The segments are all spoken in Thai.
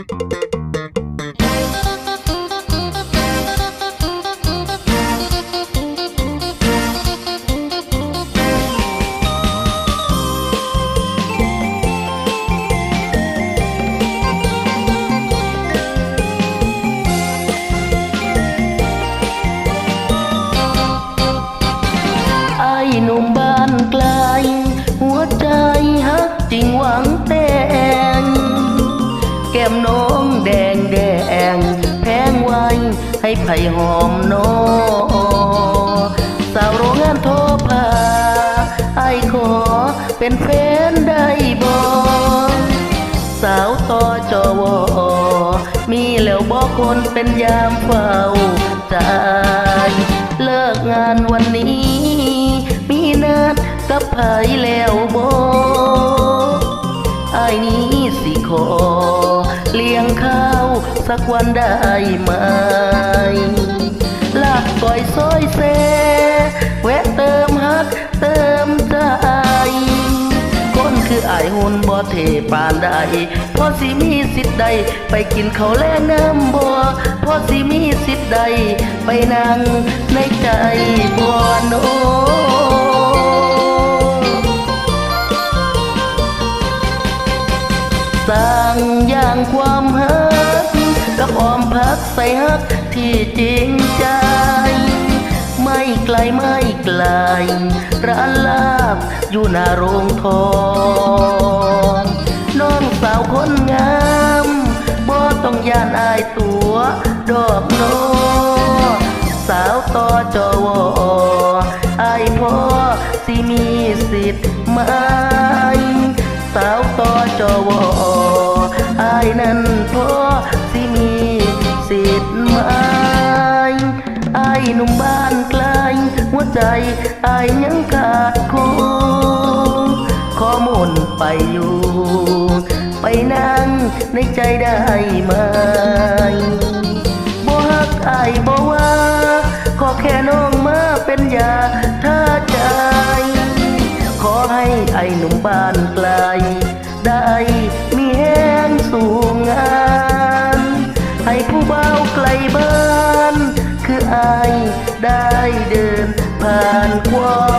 ไอ้หนุ่มบ้านไกลหัวใจฮักจริงหวังแต่งแก้ม น้องแดงแดงแพงไว้ให้ไผ่หอมนอสาวโรงงานโทรพาไอ้ขอเป็นแฟนได้บ่สาวต่อจอวอมีแล้วบอคนเป็นยามเฝ้าใจเลิกงานวันนี้ มีนัดกับไผ่แล้วบ วันได้ไหม ลาบก้อยซอยเซแวะเติมฮักเติมใจคนคือไอหุ่นบ่เทปานใดพอสิมีสิทธิ์ใด ไปกินข้าวแลงน้ำบ่พอสิมีสิทธิ์ใด ไปนั่งในใจบ่โนสร้างอย่างความฮัก กักใส่ฮักที่จริงใจ ไม่ไกลไม่ไกล ร้านลาบอยู่หน้าโรงทองน้องสาวคนงามบ่ต้องย่านอายตัวดอกโนสาวต่อจอวออายพ่อสิมีสิทธิ์ไหมสาวต่อจอวอ หนุ่มบ้านไกลหัวใจอายยังขาดคู่ขอมุนไปอยู่ ไปนั่งในใจได้ไหมบ่ฮักอายบ่ว่า ขอแค่น้องมาเป็นยา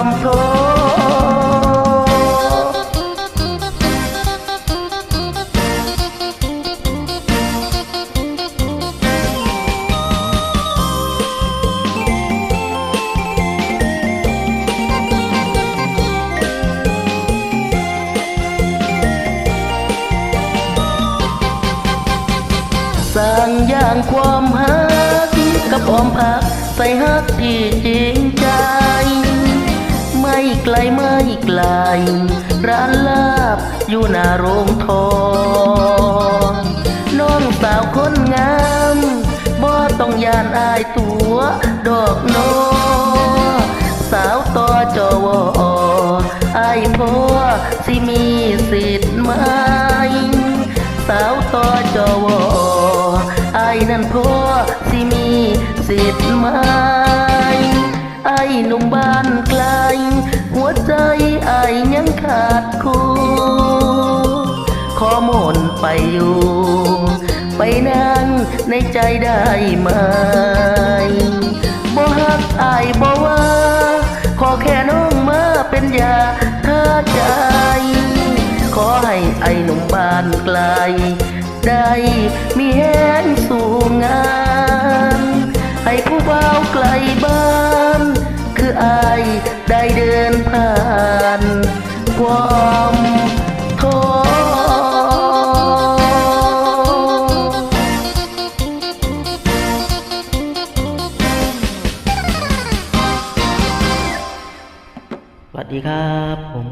มท้อสร้างย่างความฮักกับออมพักใส่ฮักที่จริง อยู่หน้าโรงทองน้องสาวคนงามบ่ต้องยานอายตัวดอกโนอสาวต่อจอวออายพ่อสิมีสิทธิ์ไหมสาวต่อจอวอไอ้นั่นพ่อสิมีสิทธิ์ไหมไอ้หนุ่มบ้านไกล อยู่ ไปนั่งในใจได้ไหมบ่ฮักไอ้ายบ่ว่า ขอแค่น้องมาเป็นยาท่าใจ ขอให้ไอ้หนุ่มบ้านไกล ได้มีแห้งสูงงา สวัสดีครับผม